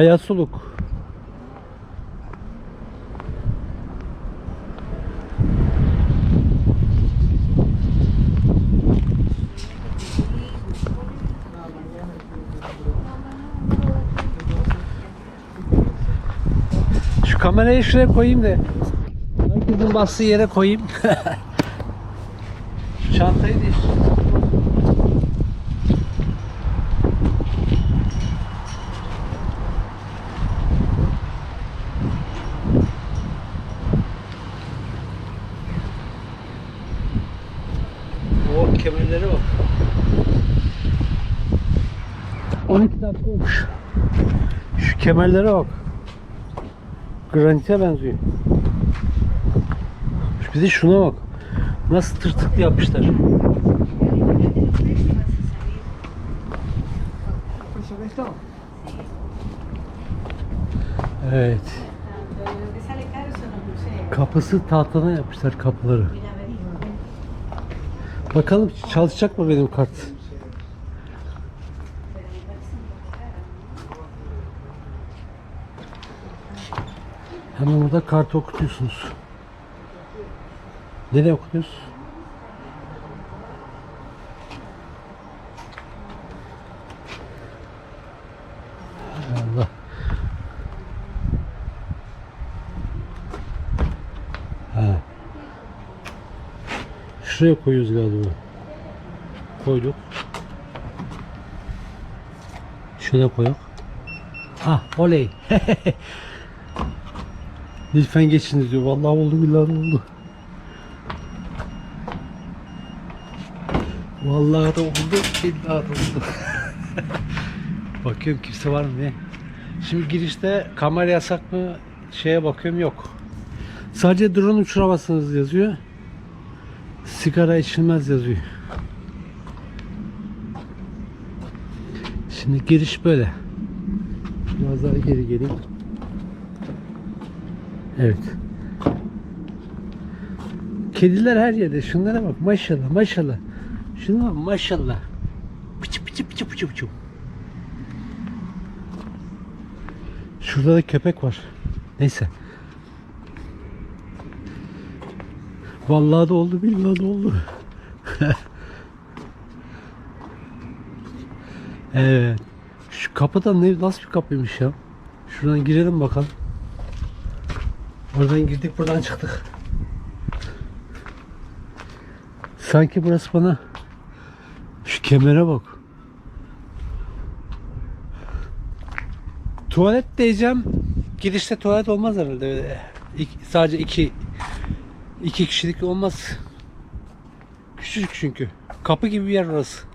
Ayasuluk. Şu kamerayı şuraya koyayım da herkesin bastığı yere koyayım. Şu Çantayı değil. O kemerlere bak. 12 dakika olmuş. Şu kemerlere bak. Granite benziyor. Bir de şuna bak. Nasıl tırtıklı yapmışlar. Evet. Kapısı tahtadan yapmışlar kapıları. Bakalım çalışacak mı benim kart? Hemen burada kartı okutuyorsunuz. Nereye okutuyoruz? Allah. Ha. Şuraya koyuyoruz galiba. Koyduk. Şuna koyuk. Ha oley. Lütfen geçiniz diyor. Vallahi oldu billahi oldu. Vallahi da oldu. Billahi oldu. Bakıyorum kimse var mı ne? Şimdi girişte kamera yasak mı? Şeye bakıyorum yok. Sadece drone uçuramazsınız yazıyor. Sigara içilmez yazıyor. Şimdi giriş böyle. Biraz daha geri geleyim. Evet. Kediler her yerde. Şunlara bak maşallah maşallah. Şuna bak maşallah. Pıçı pıçı pıçı pıçı pıçı. Şurada da köpek var. Neyse. Vallahi da oldu, billahi de oldu. evet. Şu kapıdan ne nasıl bir kapıymış ya? Şuradan girelim bakalım. Oradan girdik, buradan çıktık. Sanki burası bana şu kemere bak. Tuvalet diyeceğim. Girişte tuvalet olmaz herhalde. İki- sadece iki iki kişilik olmaz. Küçücük çünkü. Kapı gibi bir yer orası.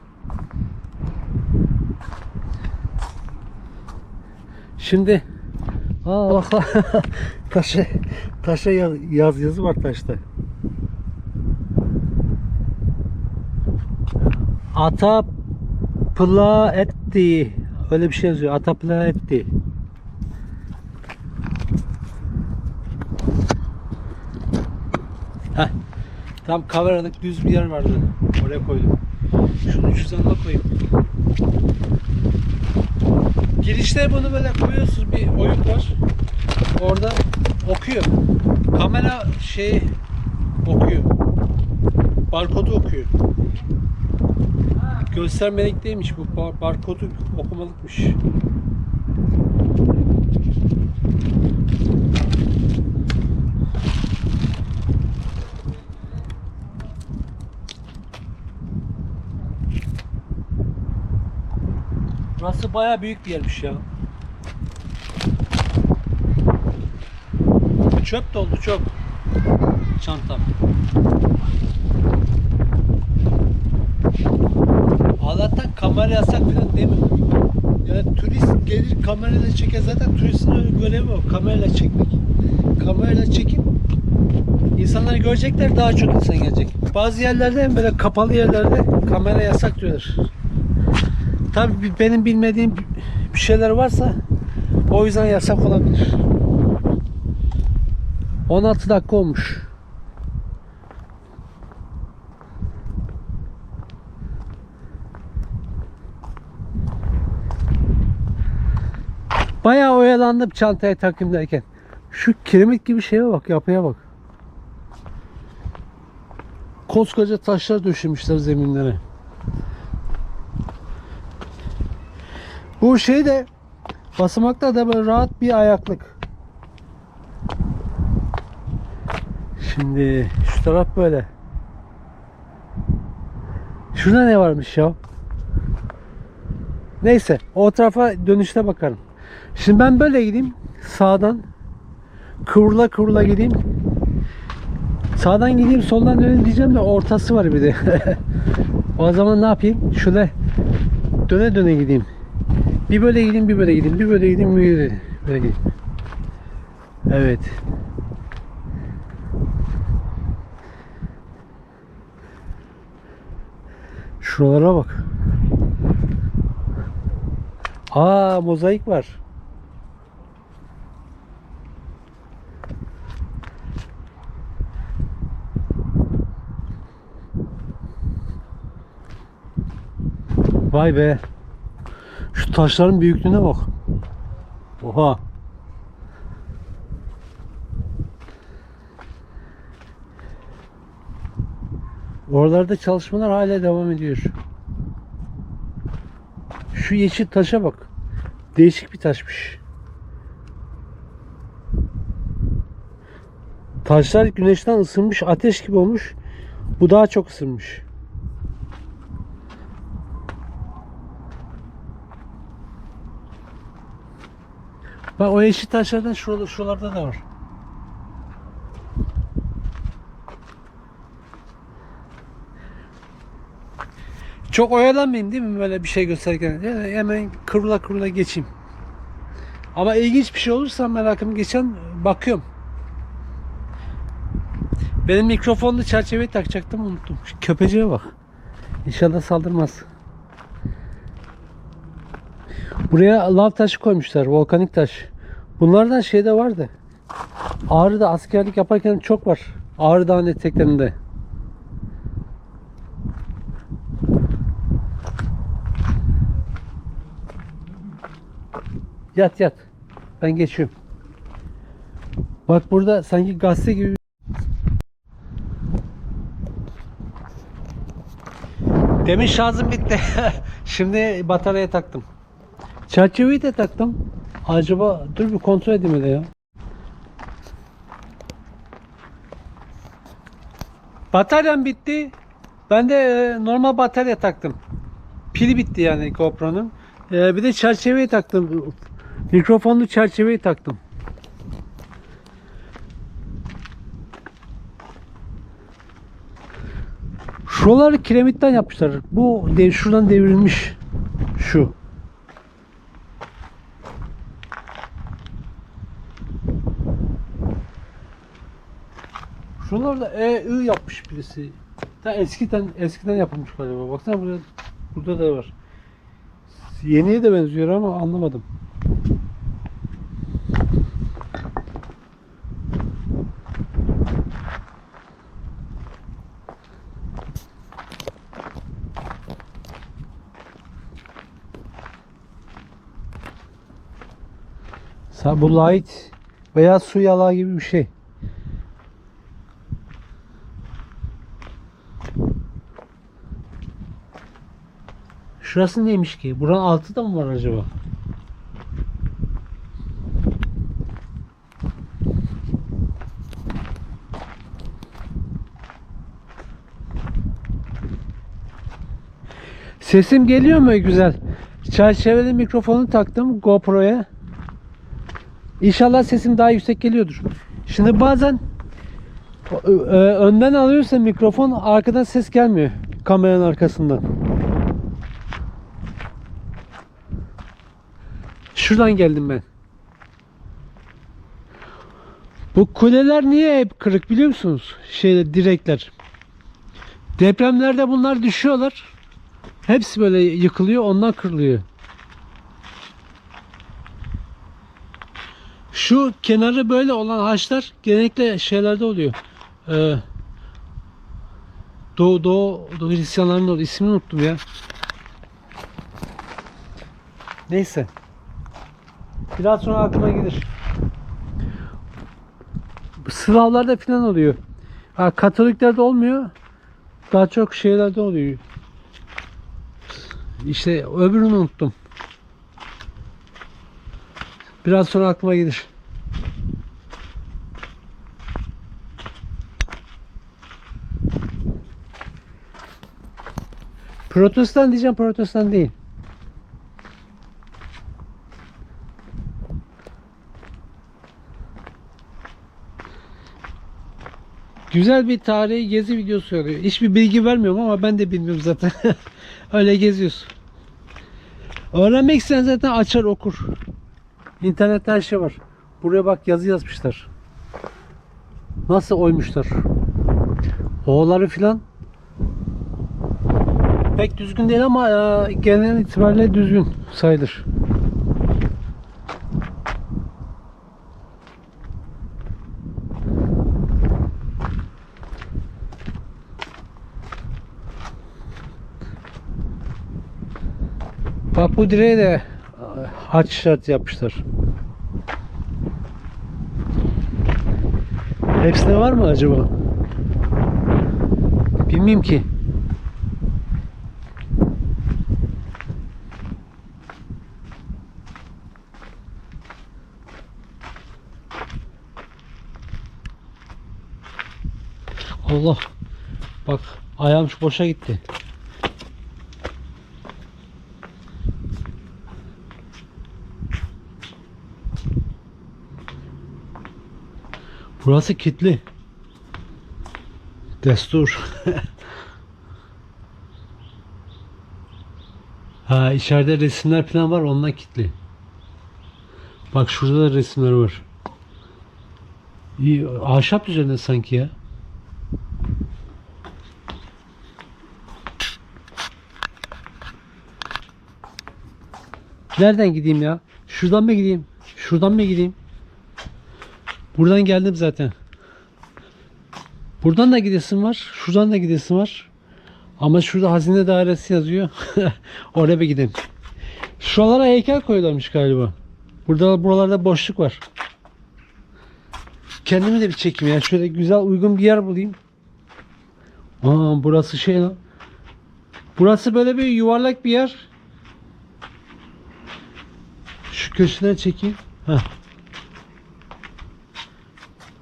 Şimdi Aa bak taşa taşa yaz, yaz yazı var taşta. Ata pla etti. Öyle bir şey yazıyor. Ata pla etti. Tam kameralık düz bir yer vardı. Oraya koydum. Şunu cüzdanına koyayım. Girişte bunu böyle koyuyorsunuz bir oyuk var. Orada okuyor. Kamera şey okuyor. Barkodu okuyor. Göstermelik değilmiş bu bar- barkodu okumalıkmış. Burası bayağı büyük bir yermiş ya. çöp doldu çok. Çantam. Allah'tan kamera yasak falan değil mi? Yani turist gelir kamerayla çeker zaten turistin görevi o kamerayla çekmek. Kamerayla çekip insanları görecekler daha çok insan gelecek. Bazı yerlerde böyle kapalı yerlerde kamera yasak diyorlar. Tabii benim bilmediğim bir şeyler varsa o yüzden yasak olabilir. 16 dakika olmuş. Bayağı oyalandım çantaya takayım derken. Şu kiremit gibi şeye bak, yapıya bak. Koskoca taşlar döşemişler zeminlere. Bu şey de basamakta da böyle rahat bir ayaklık. Şimdi şu taraf böyle. Şurada ne varmış ya? Neyse o tarafa dönüşte bakarım. Şimdi ben böyle gideyim. Sağdan kıvrıla kıvrıla gideyim. Sağdan gideyim soldan döneyim diyeceğim de ortası var bir de. o zaman ne yapayım? Şöyle döne döne gideyim. Bir böyle gideyim, bir böyle gideyim, bir böyle gideyim, bir böyle, böyle gideyim. Evet. Şuralara bak. Aa mozaik var. Vay be. Şu taşların büyüklüğüne bak. Oha. Oralarda çalışmalar hala devam ediyor. Şu yeşil taşa bak. Değişik bir taşmış. Taşlar güneşten ısınmış, ateş gibi olmuş. Bu daha çok ısınmış. Bak o yeşil taşlardan şurada, şuralarda da var. Çok oyalanmayayım değil mi böyle bir şey gösterirken? Yani hemen kıvrıla kıvrıla geçeyim. Ama ilginç bir şey olursa merakım geçen bakıyorum. Benim mikrofonlu çerçeveyi takacaktım unuttum. Şu köpeceğe bak. İnşallah saldırmaz. Buraya lav taşı koymuşlar. Volkanik taş. Bunlardan şeyde vardı. Ağrı'da askerlik yaparken çok var. Ağrı Dağı'nın eteklerinde. Yat yat. Ben geçiyorum. Bak burada sanki gazete gibi Demin şarjım bitti. Şimdi bataryaya taktım. Çerçeveyi de taktım. Acaba dur bir kontrol edeyim de ya. Bataryam bitti. Ben de e, normal batarya taktım. Pili bitti yani GoPro'nun. E, bir de çerçeveyi taktım. Mikrofonlu çerçeveyi taktım. Şuraları kiremitten yapmışlar. Bu dev, şuradan devrilmiş. Şu. Şuraları da E, I yapmış birisi. Ta eskiden eskiden yapılmış galiba. Baksana burada, burada da var. Yeniye de benziyor ama anlamadım. Bu light veya su yalağı gibi bir şey. Şurası neymiş ki? Buranın altı da mı var acaba? Sesim geliyor mu güzel? Çerçeveli mikrofonu taktım GoPro'ya. İnşallah sesim daha yüksek geliyordur. Şimdi bazen e, e, önden alıyorsa mikrofon arkadan ses gelmiyor kameranın arkasından. Şuradan geldim ben. Bu kuleler niye hep kırık biliyor musunuz? Şeyde direkler. Depremlerde bunlar düşüyorlar. Hepsi böyle yıkılıyor, ondan kırılıyor. Şu kenarı böyle olan haçlar genellikle şeylerde oluyor. Ee, Doğu, Doğu, Doğu Hristiyanlarında oluyor. İsmini unuttum ya. Neyse. Biraz sonra aklıma gelir. Slavlarda falan oluyor. Ha, Katoliklerde olmuyor. Daha çok şeylerde oluyor. İşte öbürünü unuttum. Biraz sonra aklıma gelir. Protestan diyeceğim, protestan değil. Güzel bir tarihi gezi videosu oluyor. Hiçbir bilgi vermiyorum ama ben de bilmiyorum zaten. Öyle geziyoruz. Öğrenmek isteyen zaten açar okur. İnternette her şey var. Buraya bak yazı yazmışlar. Nasıl oymuşlar. Oğulları filan pek düzgün değil ama e, genel itibariyle düzgün sayılır. Bak bu direğe de e, haç şart yapmışlar. Hepsinde var mı acaba? Bilmiyorum ki. Allah. Bak ayağım şu boşa gitti. Burası kilitli. Destur. ha içeride resimler falan var ondan kilitli. Bak şurada da resimler var. İyi, ahşap üzerinde sanki ya. Nereden gideyim ya? Şuradan mı gideyim? Şuradan mı gideyim? Buradan geldim zaten. Buradan da gidesim var. Şuradan da gidesim var. Ama şurada hazine dairesi yazıyor. Oraya bir gideyim. Şuralara heykel koyularmış galiba. Burada buralarda boşluk var. Kendimi de bir çekeyim ya. Şöyle güzel uygun bir yer bulayım. Aa burası şey lan. Burası böyle bir yuvarlak bir yer. Şu köşeden çekeyim. Heh.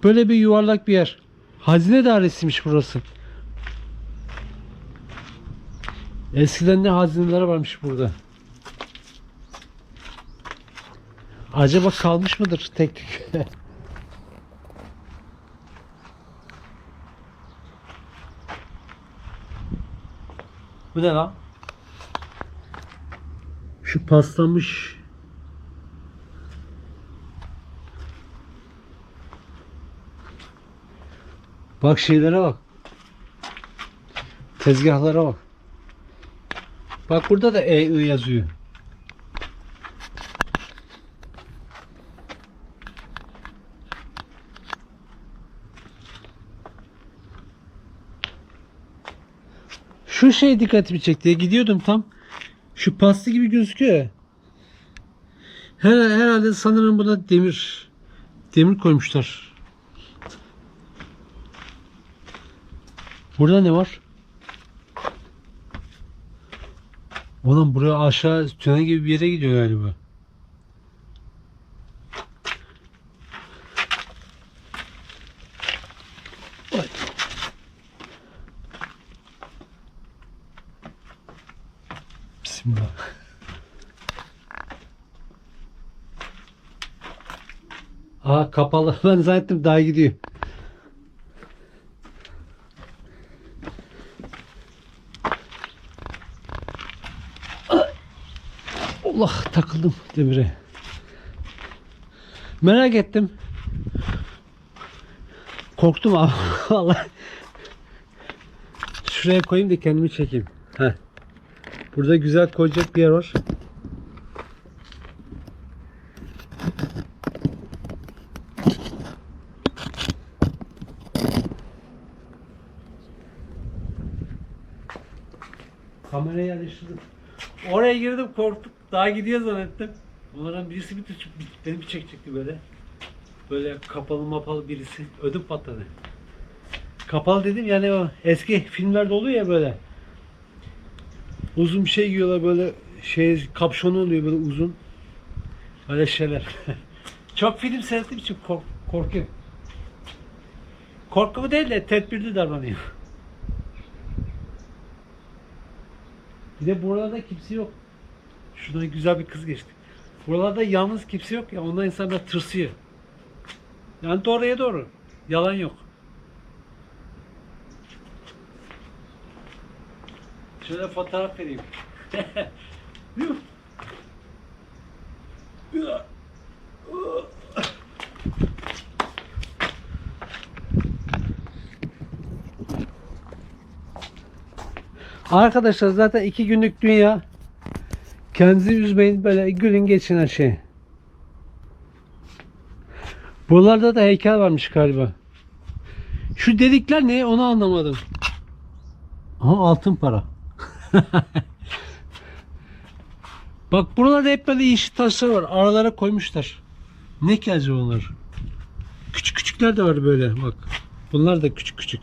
Böyle bir yuvarlak bir yer. Hazine dairesiymiş burası. Eskiden ne hazineler varmış burada. Acaba kalmış mıdır tek tük? Bu ne lan? Şu paslanmış Bak şeylere bak. Tezgahlara bak. Bak burada da EI yazıyor. Şu şey dikkatimi çekti. Gidiyordum tam. Şu pastı gibi gözüküyor. Her, herhalde sanırım buna demir demir koymuşlar. Burada ne var? Oğlum buraya aşağı tünel gibi bir yere gidiyor galiba. Aa kapalı. Ben zannettim daha gidiyor. Ay. Allah takıldım demire. Merak ettim. Korktum abi. Vallahi. Şuraya koyayım da kendimi çekeyim. Heh. Burada güzel koyacak bir yer var. Kamerayı yerleştirdim. Oraya girdim korktum. Daha gidiyor zannettim. Onlardan birisi bir, bir beni bir çekecekti böyle. Böyle kapalı mapalı birisi. Ödüm patladı. Kapalı dedim yani o eski filmlerde oluyor ya böyle. Uzun bir şey giyiyorlar böyle şey kapşonu oluyor böyle uzun. Öyle şeyler. Çok film seyrettiğim için kork korkuyorum. Korkumu değil de tedbirli davranıyor. Bir de buralarda kimse yok. Şuradan güzel bir kız geçti. Buralarda yalnız kimse yok ya ondan insanlar tırsıyor. Yani doğruya doğru. Yalan yok. Şöyle fotoğraf vereyim. Arkadaşlar zaten iki günlük dünya. Kendinizi üzmeyin böyle gülün geçin her şey. Buralarda da heykel varmış galiba. Şu dedikler ne onu anlamadım. Aha altın para. Bak buralarda hep böyle yeşil taşlar var. Aralara koymuşlar. Ne ki acaba onlar? Küçük küçükler de var böyle bak. Bunlar da küçük küçük.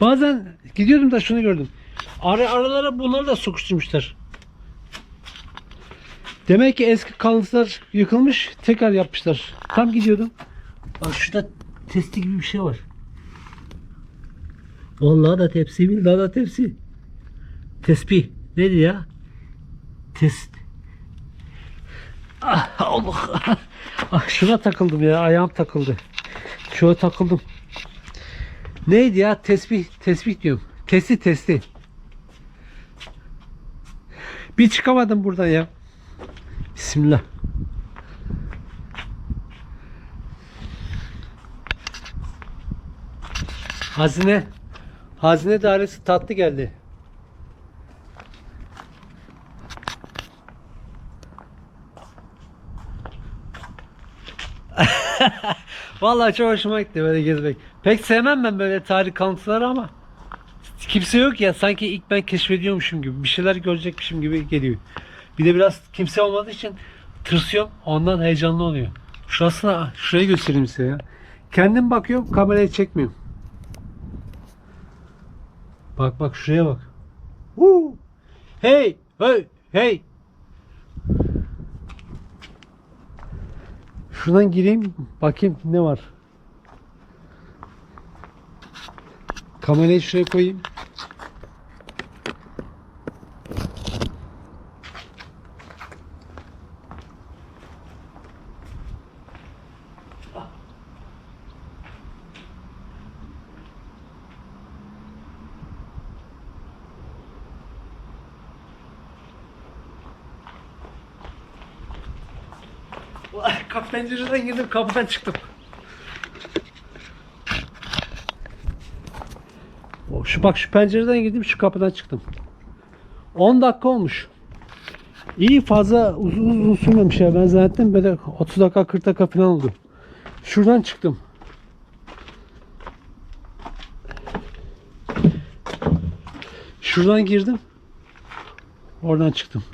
Bazen gidiyordum da şunu gördüm. Ara, aralara bunları da sokuşturmuşlar. Demek ki eski kalıntılar yıkılmış, tekrar yapmışlar. Tam gidiyordum. Bak şurada testi gibi bir şey var. Vallahi da tepsi, billahi da tepsi. Tespih. Neydi ya? Test. Ah Allah. Ah, şuna takıldım ya. Ayağım takıldı. Şuna takıldım. Neydi ya? Tesbih, tesbih diyorum. Testi, testi. Bir çıkamadım buradan ya. Bismillah. Hazine. Hazine dairesi tatlı geldi. Vallahi çok hoşuma gitti böyle gezmek. Pek sevmem ben böyle tarih kalıntıları ama kimse yok ya sanki ilk ben keşfediyormuşum gibi bir şeyler görecekmişim gibi geliyor. Bir de biraz kimse olmadığı için tırsıyorum ondan heyecanlı oluyor. Şurasına şurayı göstereyim size ya. Kendim bakıyorum kameraya çekmiyorum. Bak bak şuraya bak. Woo! Hey! Hey! Hey! Şuradan gireyim bakayım ne var. Kamerayı şuraya koyayım. Kapı pencereden girdim kapıdan çıktım. Şu bak şu pencereden girdim şu kapıdan çıktım. 10 dakika olmuş. İyi fazla uzun uzun sürmemiş ya. Ben zannettim böyle 30 dakika 40 dakika falan oldu. Şuradan çıktım. Şuradan girdim. Oradan çıktım.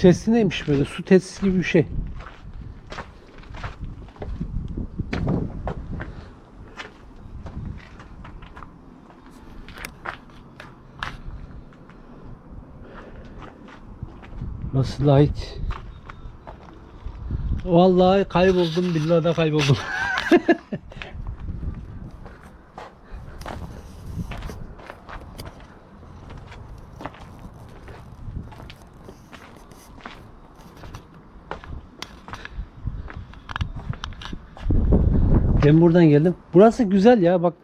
Testi neymiş böyle? Su testi gibi bir şey. Nasıl light? Vallahi kayboldum billahi da kayboldum. Ben buradan geldim. Burası güzel ya bak.